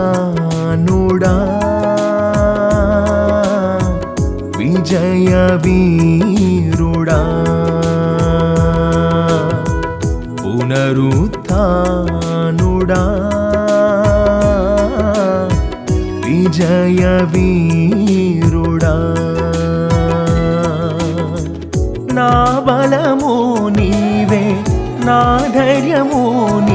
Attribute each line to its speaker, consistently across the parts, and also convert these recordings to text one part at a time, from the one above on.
Speaker 1: పునరుత్నుడా విజయ వీరుడా పునరుతానుడా. విజయ వీరుడా నా బలము నీవే నా ధైర్యము నీవే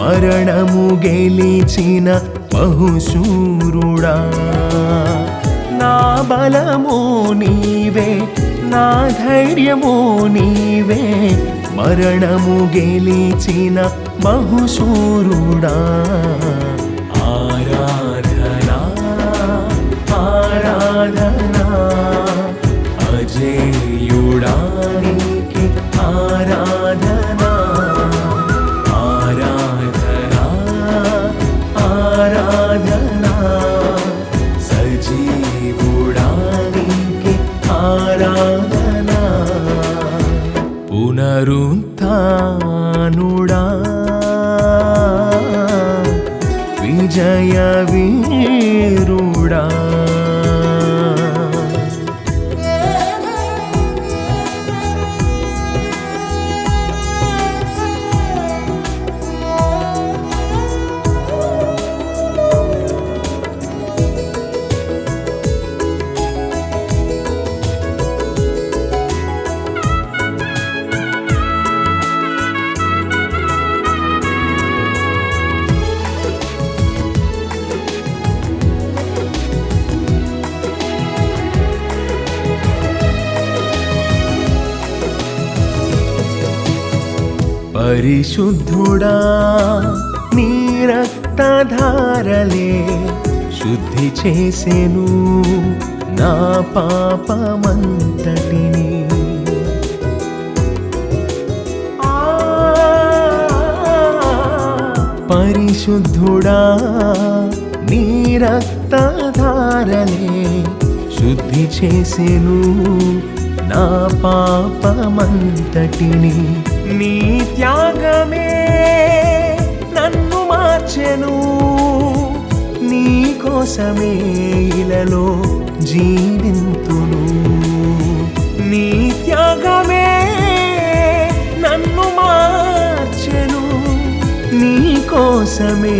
Speaker 1: మరణము గెలిచిన బహుశూరుడా నా బలము నీవే నా ధైర్యము నీవే మరణము గెలిచిన బహుశూరుడా విజయ వీరుడా పరిశుద్ధుడా నీ రక్తధారలే శుద్ధి చేసెను. నా పాపమంతటిని. పరిశుద్ధుడా నీ రక్తధారలే శుద్ధి చేసెను. నా పాపమంతటిని. నీ త్యాగమే నన్ను మార్చెను. నీ కోసమే ఇలలో జీవింతును. నీ త్యాగమే నన్ను మార్చెను. నీ కోసమే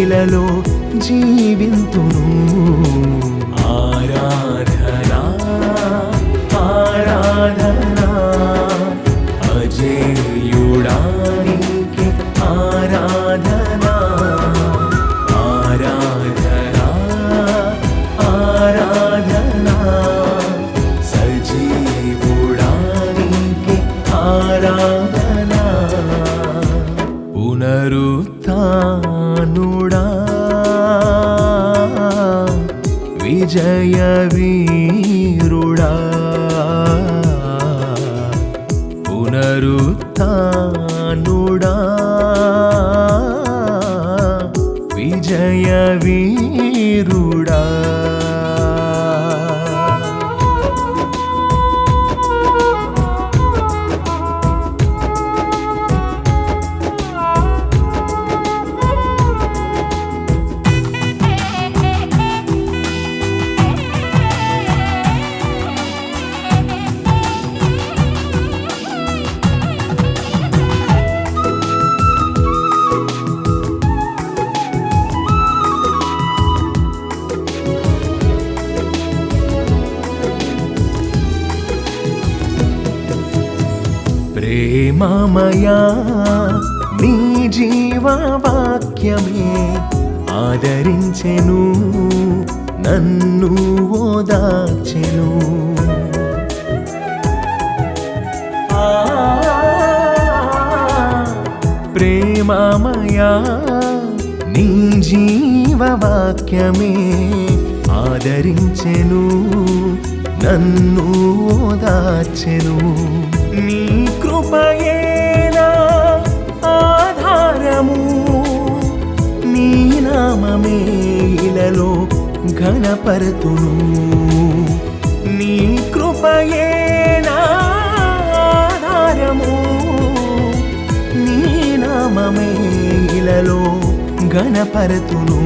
Speaker 1: ఇలలో జీవింతును. ఆరాధనా సజీవుడానికి ఆరాధనా పునరుత్నుడా విజయ వీరుడా ప్రేమమయా నీ జీవవాక్యమే ఆదరించెను నన్ను ఓదార్చెను. ప్రేమమయా నీ జీవవాక్యమే ఆదరించెను నన్ను ఓదార్చెను. నీ కృపయేనా ఆధారము? నీ నామమే ఇలలో ఘనపరతును. నీ కృపయేనా ఆధారము? నీ నామమే ఇలలో గణపరతును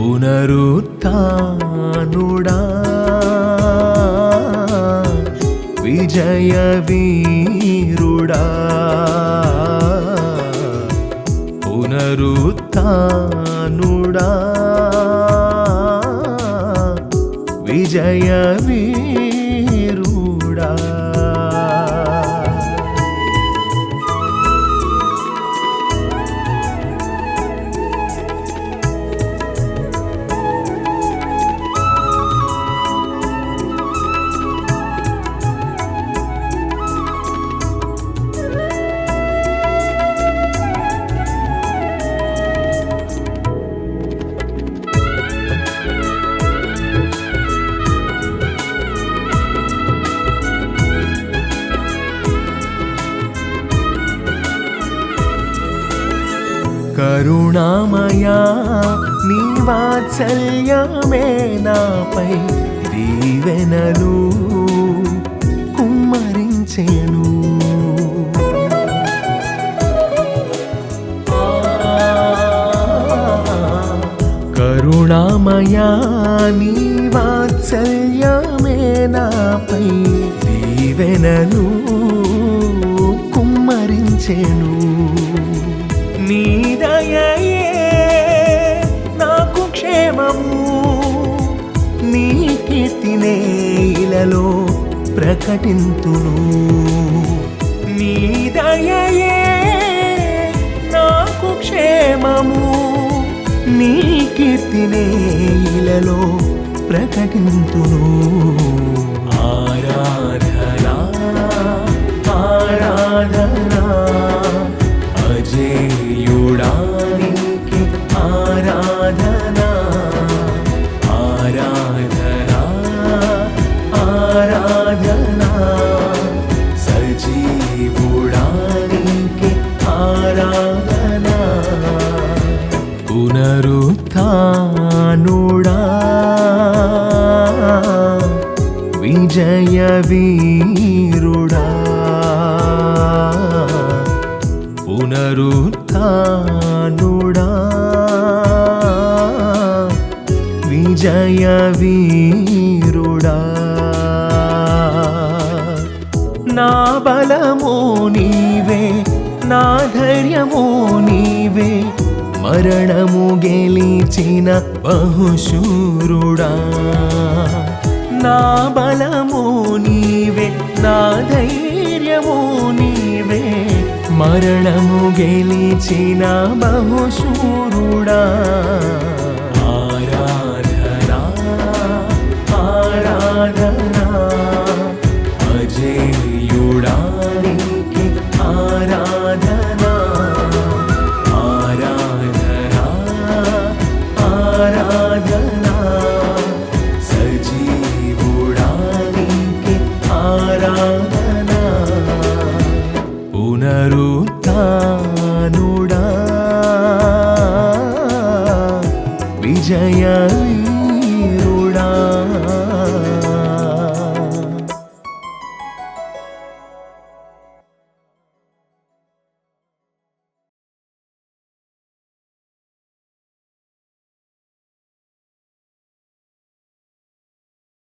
Speaker 1: పునరుత్నుడా విజయ వీరుడా పునరుత్నుడా విజయ వీరుడా కరుణామయా నీ వాత్సల్యమే నాపై దీవెనలు కుమ్మరించేను. కరుణామయా నీ వాత్సల్యమే నాపై దీవెనలు కుమ్మరించేను. నీ దయయే నాకు క్షేమము. నీ కీర్తినే ఇలలో ప్రకటింతును. నీ దయయే నాకు క్షేమము. నీ కీర్తినే ఇలలో ప్రకటింతును. ఆరా పునరుత్నుడా విజయ వీరుడా పునరుత్నుడా విజయ వీరుడా నా బలము నీవే నా ధైర్యము నీవే మరణము గెలిచిన బహుశూరుడా నా బలము నీవే నా ధైర్యము నీవే మరణము గెలిచిన బహుశూరుడా ఆరాధనా ఆరాధనా ജയ